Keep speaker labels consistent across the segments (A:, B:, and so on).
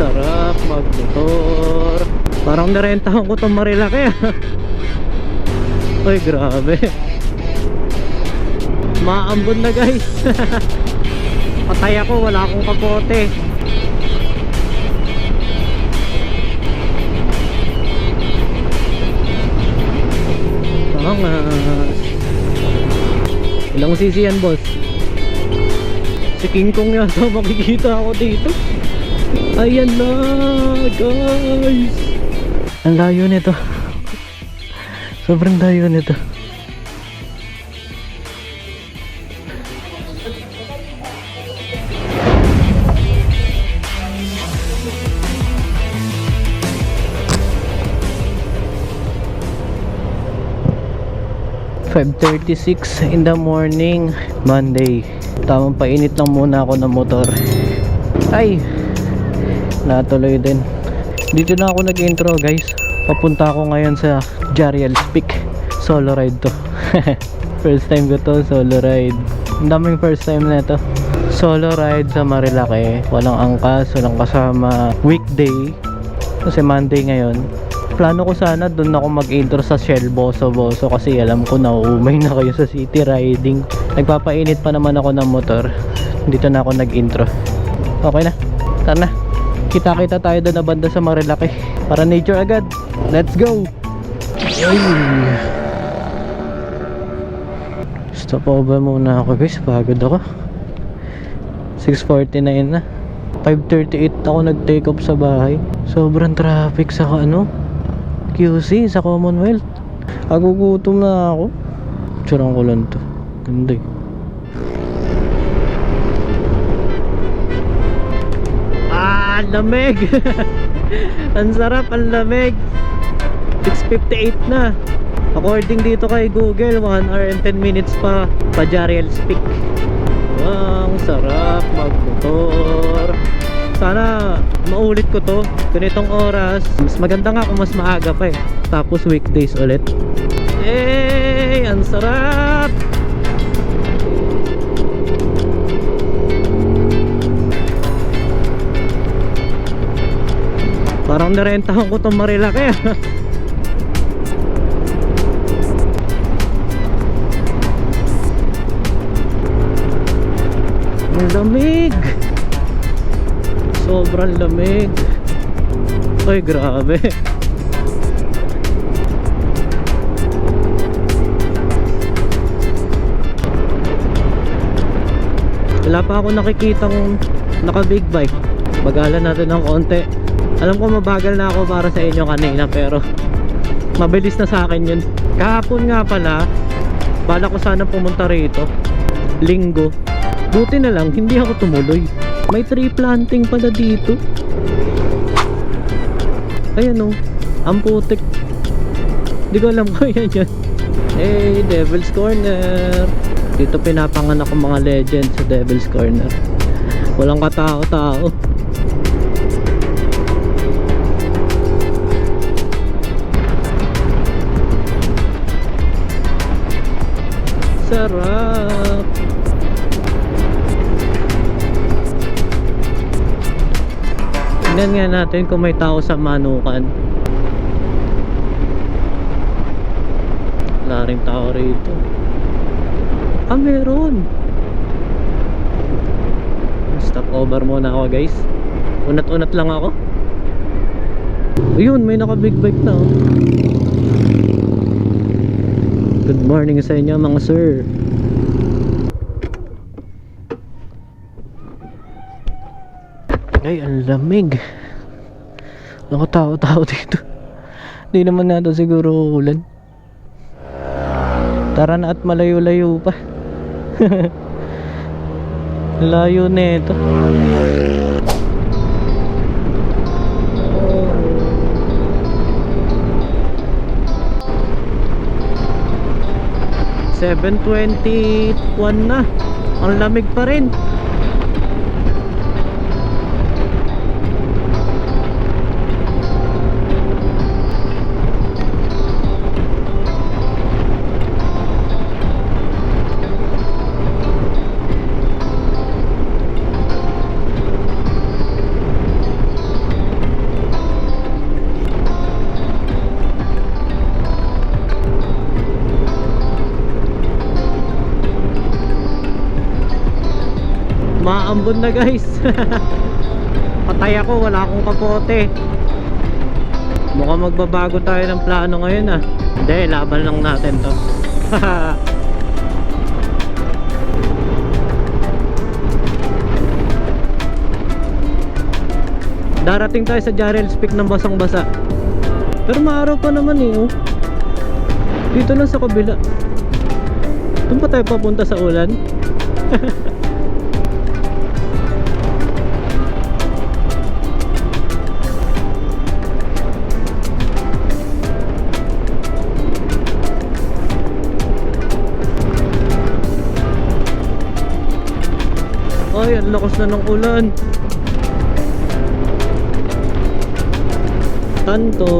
A: sarap magmotor. Parang narentahan ko itong Marilaki ah. Uy, grabe. Maambon na guys. Patay ako, wala akong kapote. Angas. Ilang sisi yan, boss? Si King Kong yata makikita ako dito. Ayan na, guys. Ang layo nito. Sobrang layo nito. .36 in the morning Monday Tamang painit lang muna ako ng motor Ay Natuloy din Dito na ako nag-intro guys Papunta ako ngayon sa Jariel's Peak Solo ride to First time ko to solo ride Ang daming first time na to Solo ride sa Marilake Walang angkas, walang kasama Weekday Kasi Monday ngayon plano ko sana doon ako mag-intro sa Shell Boso Boso kasi alam ko nauumay na kayo sa city riding. Nagpapainit pa naman ako ng motor. Dito na ako nag-intro. Okay na. Tara na. Kita-kita tayo doon na banda sa Marilaki. Para nature agad. Let's go! Stop over muna ako guys. Pagod ako. 6.49 na. 5.38 ako nag-take off sa bahay. Sobrang traffic sa ano, QC sa Commonwealth. Agugutom na ako. Tsurang ko lang to. Ganda eh. Ah, lamig! ang sarap, ang lamig. 6.58 na. According dito kay Google, 1 hour and 10 minutes pa pa Jariel's Peak. Ang sarap magmotor. Sana maulit ko to ganitong oras. Mas maganda nga kung mas maaga pa eh. Tapos weekdays ulit. Yay! Ang sarap! Parang narentahan ko tong Marilaki ah. Ang lamig! Sobrang lamig. Ay, grabe. Wala pa ako nakikitang naka big bike. Bagalan natin ng konti. Alam ko mabagal na ako para sa inyo kanina pero mabilis na sa akin yun. Kahapon nga pala, bala ko sana pumunta rito. Linggo. Buti na lang, hindi ako tumuloy. May tree planting pala dito. Ayan o. Ang putik. Hindi ko alam kung yan yan. Hey, Devil's Corner. Dito pinapanganak ang mga legend sa Devil's Corner. Walang katao-tao. Sarap. Tingnan nga natin kung may tao sa manukan. Wala rin tao rito. Ah, meron. Stop over muna ako guys. Unat-unat lang ako. Ayun, may naka big bike na oh. Good morning sa inyo mga sir. Ay, ang lamig. Nakatao-tao dito. Hindi naman nato siguro ulan. Tara na at malayo-layo pa. Layo na ito. Seven twenty one na. Ang lamig pa rin. Ambon na guys. Patay ako, wala akong kapote. Mukhang magbabago tayo ng plano ngayon ah. Hindi, laban lang natin to. Darating tayo sa Jarrell's Peak ng basang-basa. Pero maaraw pa naman eh, oh. Dito lang sa kabila. Doon pa tayo papunta sa ulan. lakas na ng ulan. Tanto.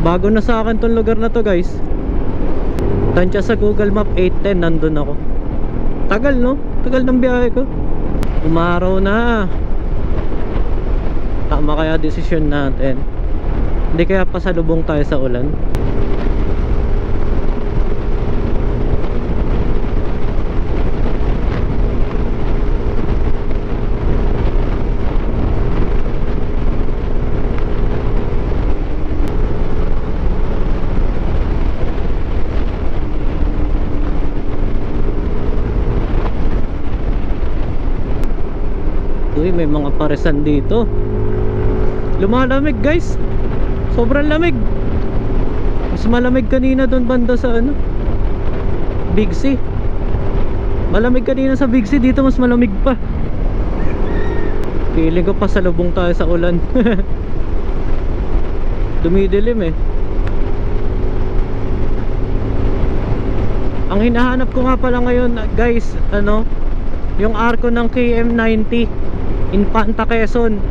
A: Bago na sa akin tong lugar na to guys. Tansya sa Google Map 810 nandun ako. Tagal no? Tagal ng biyahe ko. Umaraw na. Tama kaya desisyon natin. Hindi kaya pasalubong tayo sa ulan. May mga paresan dito. Lumalamig, guys. Sobrang lamig. Mas malamig kanina doon banda sa ano? Big C. Malamig kanina sa Big C, dito mas malamig pa. Feeling ko pasalubong tayo sa ulan. Dumidilim eh. Ang hinahanap ko nga pala ngayon, guys, ano, yung arko ng KM90 Infanta Quezon.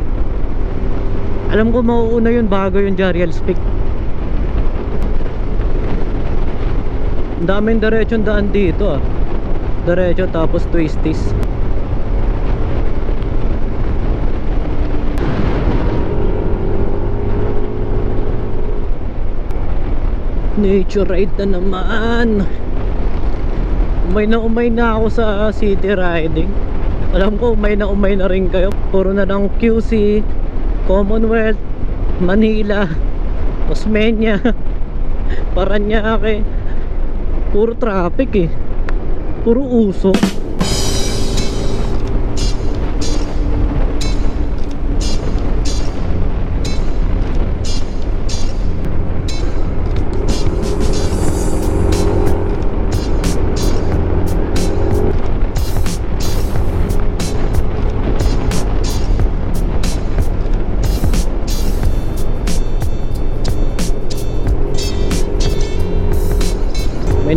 A: Alam ko mauuna yun bago yung Jariel Peak ang daming diretsyon daan dito ah. Diretso tapos twisties. Nature ride na naman. Umay na umay na ako sa city riding alam ko umay na umay na rin kayo. Puro na lang QC Commonwealth Manila Osmeña Paranaque. Puro traffic eh. Puro usok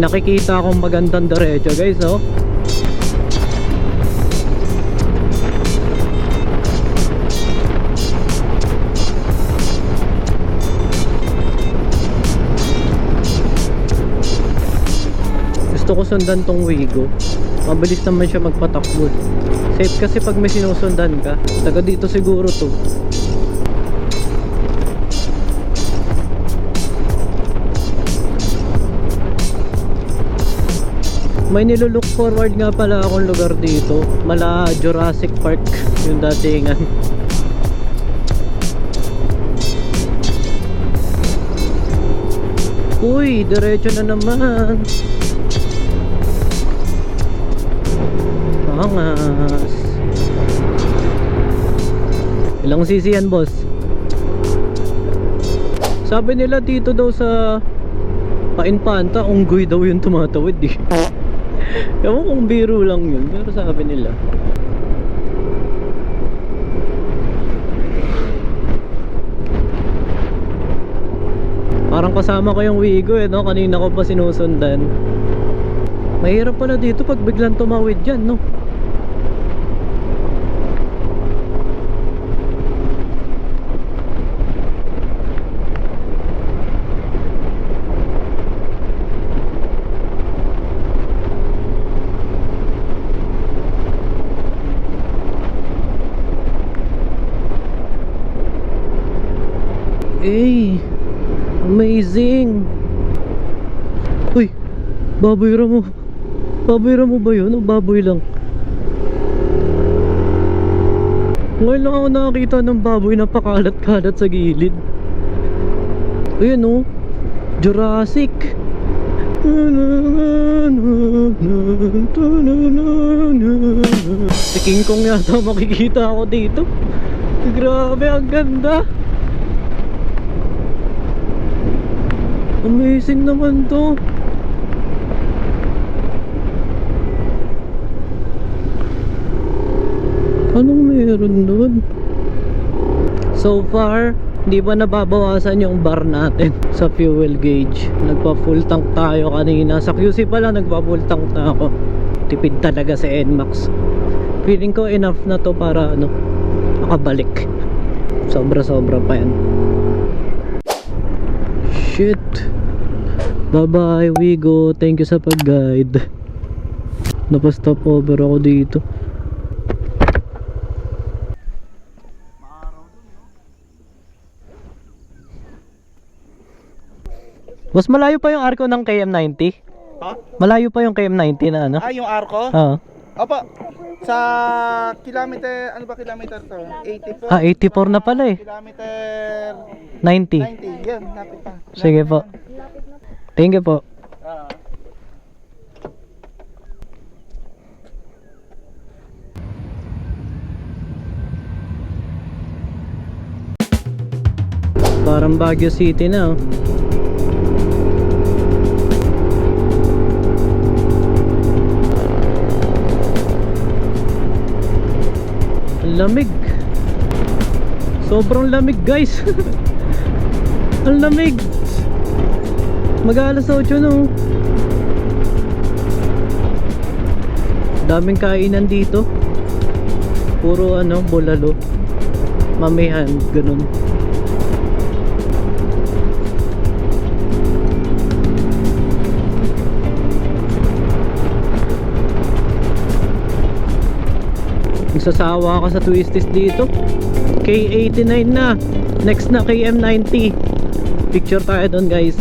A: nakikita akong magandang diretso guys oh. Gusto ko sundan tong Wigo. Mabilis naman siya magpatakbo. Safe kasi pag may sinusundan ka. Taga dito siguro to. May nilulook forward nga pala akong lugar dito. Mala Jurassic Park yung datingan. Uy, diretso na naman. Angas. Ilang sisi yan, boss? Sabi nila dito daw sa Painpanta, unggoy daw yung tumatawid eh. Ewan kung biro lang yun, pero sabi nila. Parang kasama ko yung Wigo eh, no? Kanina ko pa sinusundan. Mahirap pala dito pag biglang tumawid dyan, no? Hey, amazing. Uy, baboy mo. Baboy mo ba yun o baboy lang? Ngayon lang ako nakakita ng baboy na pakalat-kalat sa gilid. Ayun o, Jurassic. Si King Kong yata makikita ako dito. Grabe, ang ganda. Amazing naman to. Anong meron doon? So far, hindi pa nababawasan yung bar natin sa fuel gauge. Nagpa full tank tayo kanina. Sa QC pala nagpa full tank na ako. Tipid talaga sa NMAX. Feeling ko enough na to para ano, makabalik. Sobra sobra pa yan. Shit. Bye bye Wigo. Thank you sa pag-guide. Napastop over ako dito. Mas malayo pa yung arko ng KM90.
B: Ha?
A: Malayo pa yung KM90 na ano?
B: Ah, yung arko?
A: Oo.
B: Opo. Sa kilometer, ano ba kilometer to? 84?
A: Ah, 84 na pala eh.
B: Kilometer
A: 90.
B: 90. Yan, lapit pa.
A: Sige po. Thank you po.
B: Ah.
A: Parang Baguio City na oh. Lamig. Sobrang lamig guys. Ang lamig. Mag-alas 8 no. Daming kainan dito. Puro ano, bulalo. Mamihan, ganun. Nagsasawa ka sa twisties dito. K89 na. Next na KM90 Picture tayo doon guys.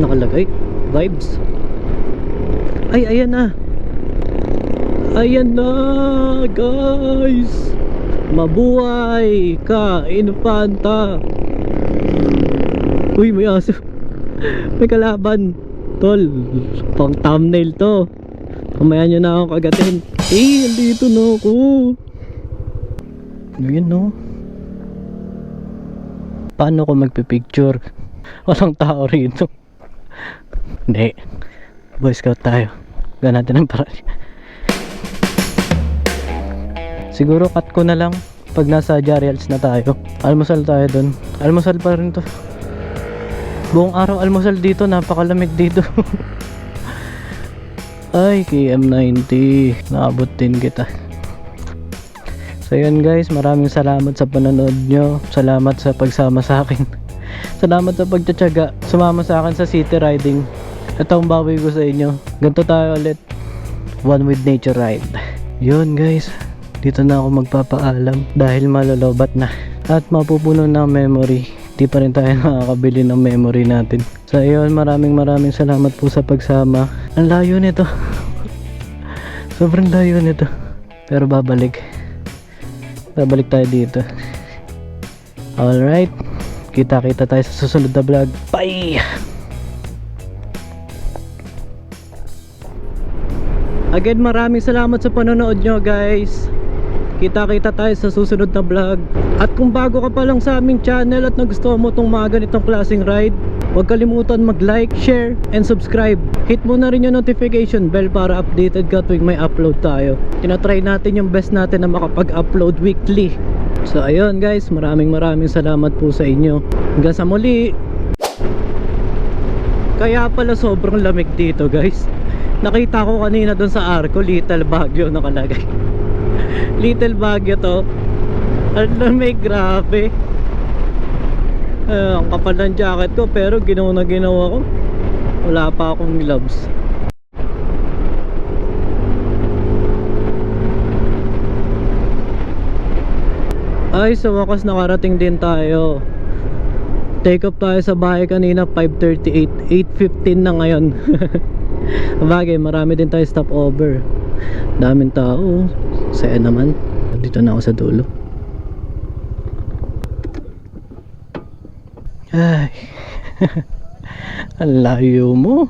A: Nakalagay. Vibes. Ay ayan na. Ayan na guys. Mabuhay ka Infanta. Uy may aso. May kalaban Tol, pang thumbnail to. Kamaya nyo na ako kagatin. Eh, andito na ako. Yun no. Paano ko magpipicture? Walang tao rito. Hindi. Boy Scout tayo. Gawin natin ang paraan. Siguro cut ko na lang pag nasa Jarials na tayo. Almusal tayo dun. Almusal pa rin to. Buong araw almusal dito, napakalamig dito. Ay, KM90. Naabot din kita. So yun guys, maraming salamat sa panonood nyo. Salamat sa pagsama sa akin. salamat sa pagtsatsaga. Sumama sa akin sa city riding. Ito ang bawi ko sa inyo. Ganto tayo ulit. One with nature ride. Yun guys, dito na ako magpapaalam dahil malolobat na. At mapupuno ang memory di pa rin tayo nakakabili ng memory natin. So ayun, maraming maraming salamat po sa pagsama. Ang layo nito. Sobrang layo nito. Pero babalik. Babalik tayo dito. Alright. Kita-kita tayo sa susunod na vlog. Bye! Again, maraming salamat sa panonood nyo guys. Kita-kita tayo sa susunod na vlog. At kung bago ka pa lang sa aming channel at nagustuhan mo itong mga ganitong klaseng ride, huwag kalimutan mag-like, share, and subscribe. Hit mo na rin yung notification bell para updated ka tuwing may upload tayo. Tinatry natin yung best natin na makapag-upload weekly. So ayun guys, maraming maraming salamat po sa inyo. Hanggang sa muli! Kaya pala sobrang lamig dito guys. Nakita ko kanina dun sa Arco, Little Baguio nakalagay. Little Baguio to. Ano may grabe. Uh, ang kapal ng jacket ko pero ginawa na ginawa ko. Wala pa akong gloves. Ay, sa so wakas nakarating din tayo. Take off tayo sa bahay kanina 5.38. 8.15 na ngayon. Bagay, marami din tayo stopover. Daming tao saya naman. Dito na ako sa dulo. Ay. Ang layo mo.